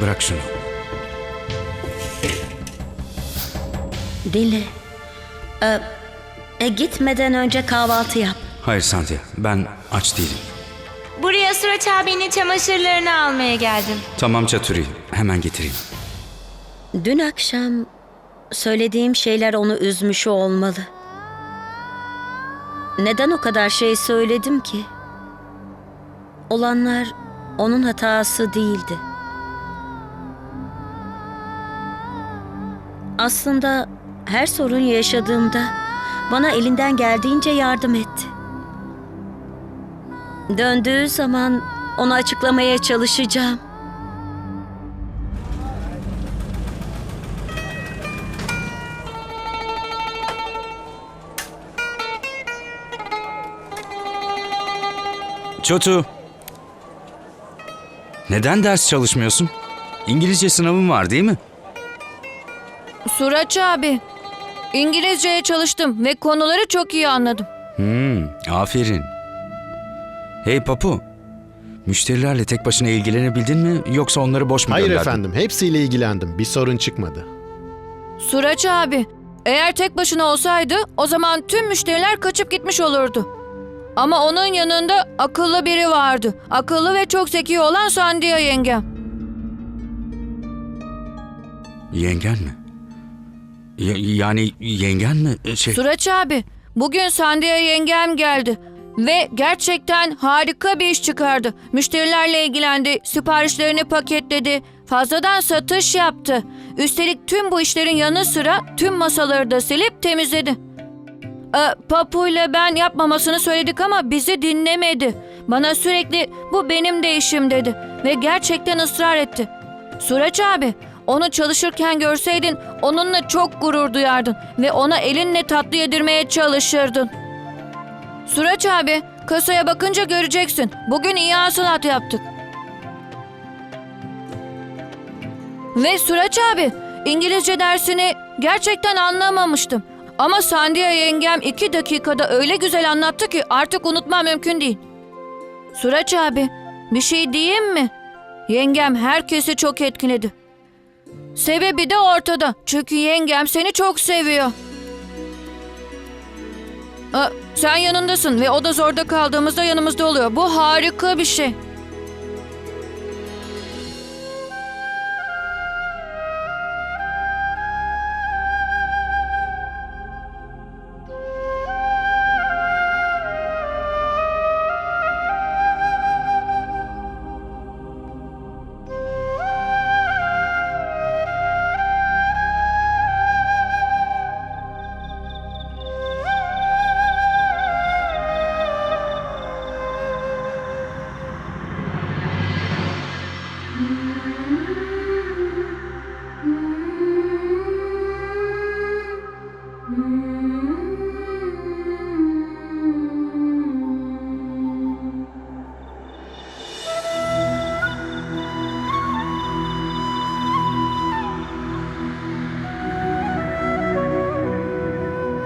Bırak şunu. Dinle. Ee, e, gitmeden önce kahvaltı yap. Hayır Santia, ben aç değilim. Buraya Suraç abinin çamaşırlarını almaya geldim. Tamam Çaturi, hemen getireyim. Dün akşam söylediğim şeyler onu üzmüş olmalı. Neden o kadar şey söyledim ki? Olanlar onun hatası değildi. Aslında her sorun yaşadığımda bana elinden geldiğince yardım etti. Döndüğü zaman onu açıklamaya çalışacağım. Çotu. Neden ders çalışmıyorsun? İngilizce sınavın var değil mi? Suraç abi. İngilizceye çalıştım ve konuları çok iyi anladım. Hmm, aferin. Hey Papu, müşterilerle tek başına ilgilenebildin mi yoksa onları boş mu Hayır gönderdin? efendim, hepsiyle ilgilendim. Bir sorun çıkmadı. Suraç abi. Eğer tek başına olsaydı o zaman tüm müşteriler kaçıp gitmiş olurdu. Ama onun yanında akıllı biri vardı. Akıllı ve çok zeki olan Sandia yengem. Yengen mi? Ya- yani yengen mi? E, Şey, Suraç abi, bugün Sandia yengem geldi. Ve gerçekten harika bir iş çıkardı. Müşterilerle ilgilendi, siparişlerini paketledi, fazladan satış yaptı. Üstelik tüm bu işlerin yanı sıra tüm masaları da silip temizledi. Ee, Papu ile ben yapmamasını söyledik ama bizi dinlemedi. Bana sürekli bu benim de işim dedi ve gerçekten ısrar etti. Suraç abi, onu çalışırken görseydin onunla çok gurur duyardın ve ona elinle tatlı yedirmeye çalışırdın. Suraç abi, kasaya bakınca göreceksin. Bugün iyi hasılat yaptık. Ve Suraç abi, İngilizce dersini gerçekten anlamamıştım. Ama Sandia yengem iki dakikada öyle güzel anlattı ki artık unutmam mümkün değil. Suraç abi, bir şey diyeyim mi? Yengem herkesi çok etkiledi. Sebebi de ortada. Çünkü yengem seni çok seviyor. Aa, sen yanındasın ve o da zorda kaldığımızda yanımızda oluyor. Bu harika bir şey.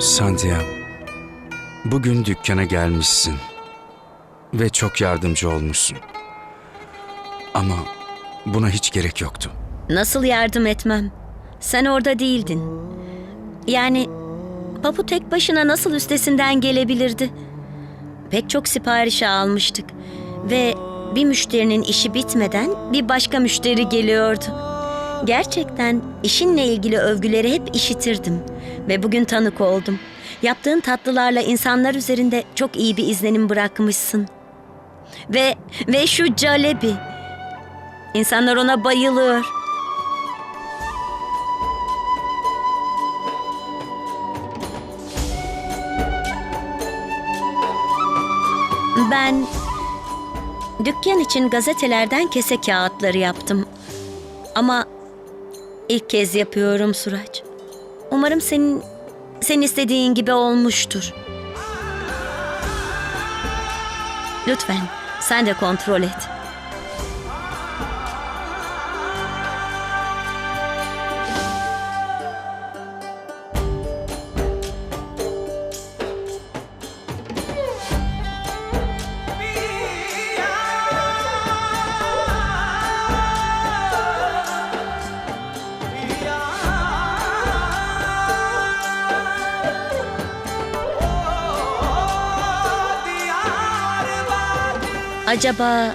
Santia, bugün dükkana gelmişsin ve çok yardımcı olmuşsun. Ama buna hiç gerek yoktu. Nasıl yardım etmem? Sen orada değildin. Yani Papu tek başına nasıl üstesinden gelebilirdi? Pek çok sipariş almıştık ve bir müşterinin işi bitmeden bir başka müşteri geliyordu. Gerçekten işinle ilgili övgüleri hep işitirdim ve bugün tanık oldum. Yaptığın tatlılarla insanlar üzerinde çok iyi bir izlenim bırakmışsın. Ve ve şu calebi. İnsanlar ona bayılıyor. Ben dükkan için gazetelerden kese kağıtları yaptım. Ama ilk kez yapıyorum Suraç. Umarım senin sen istediğin gibi olmuştur. Lütfen sen de kontrol et. Yeah. Acaba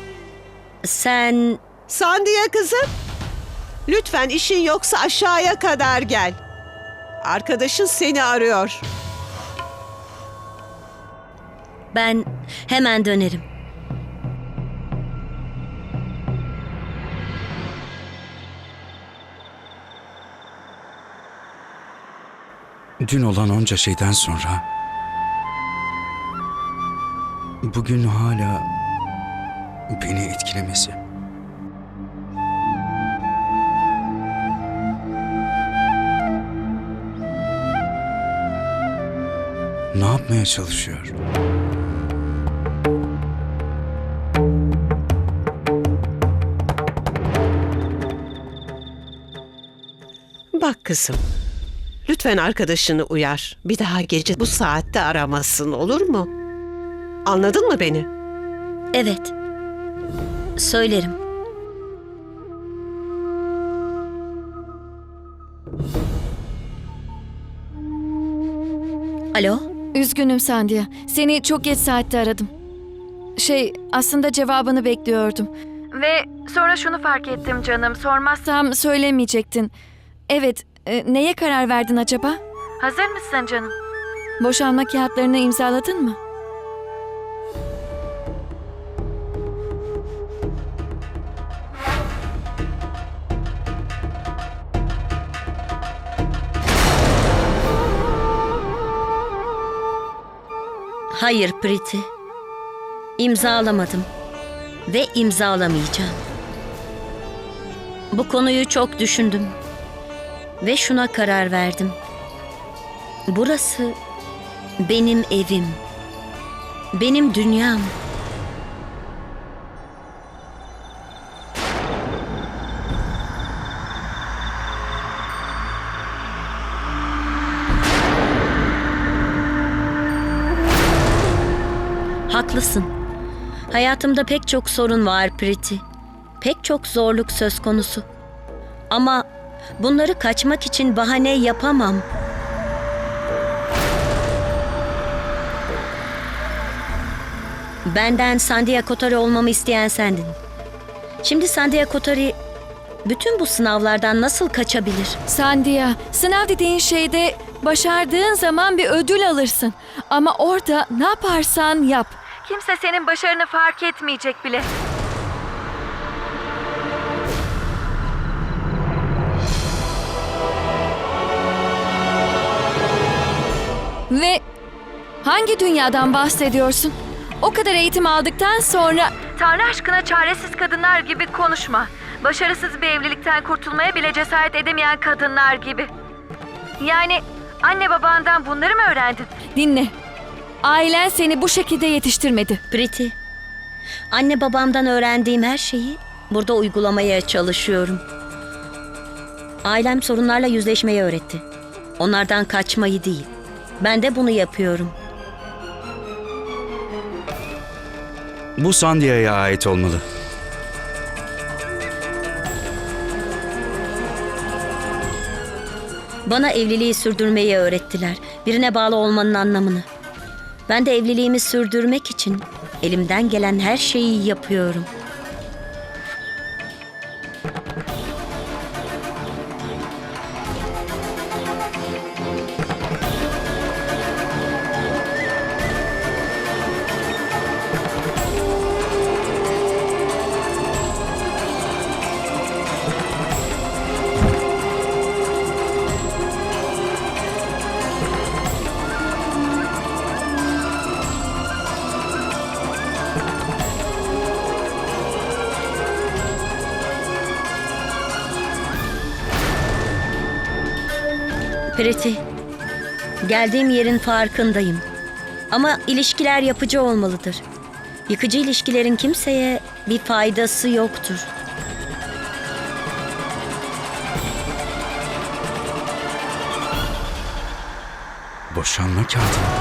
sen Sandiye kızım. Lütfen işin yoksa aşağıya kadar gel. Arkadaşın seni arıyor. ben hemen dönerim. Dün olan onca şeyden sonra bugün hala beni etkilemesi. Ne yapmaya çalışıyor? Bak kızım. Lütfen arkadaşını uyar. Bir daha gece bu saatte aramasın olur mu? Anladın mı beni? Evet. Söylerim. Alo? Üzgünüm Sandia. Seni çok geç saatte aradım. Şey, aslında cevabını bekliyordum. Ve sonra şunu fark ettim canım. Sormazsam söylemeyecektin. Evet, e, neye karar verdin acaba? Hazır mısın canım? Boşanma kağıtlarını imzaladın mı? Hayır Priti. İmzalamadım. Ve imzalamayacağım. Bu konuyu çok düşündüm. Ve şuna karar verdim. Burası benim evim. Benim dünyam. Haklısın. Hayatımda pek çok sorun var Priti. Pek çok zorluk söz konusu. Ama bunları kaçmak için bahane yapamam. Benden Sandia Kotari olmamı isteyen sendin. Şimdi Sandia Kotari bütün bu sınavlardan nasıl kaçabilir? Sandia, sınav dediğin şeyde başardığın zaman bir ödül alırsın. Ama orada ne yaparsan yap. Kimse senin başarını fark etmeyecek bile. Ve hangi dünyadan bahsediyorsun? O kadar eğitim aldıktan sonra... Tanrı aşkına çaresiz kadınlar gibi konuşma. Başarısız bir evlilikten kurtulmaya bile cesaret edemeyen kadınlar gibi. Yani anne babandan bunları mı öğrendin? Dinle. Ailen seni bu şekilde yetiştirmedi. Priti, anne babamdan öğrendiğim her şeyi burada uygulamaya çalışıyorum. Ailem sorunlarla yüzleşmeyi öğretti. Onlardan kaçmayı değil. Ben de bunu yapıyorum. Bu Sandia'ya ait olmalı. Bana evliliği sürdürmeyi öğrettiler. Birine bağlı olmanın anlamını. Ben de evliliğimi sürdürmek için elimden gelen her şeyi yapıyorum. Priti, geldiğim yerin farkındayım. Ama ilişkiler yapıcı olmalıdır. Yıkıcı ilişkilerin kimseye bir faydası yoktur. Boşanma kağıdı.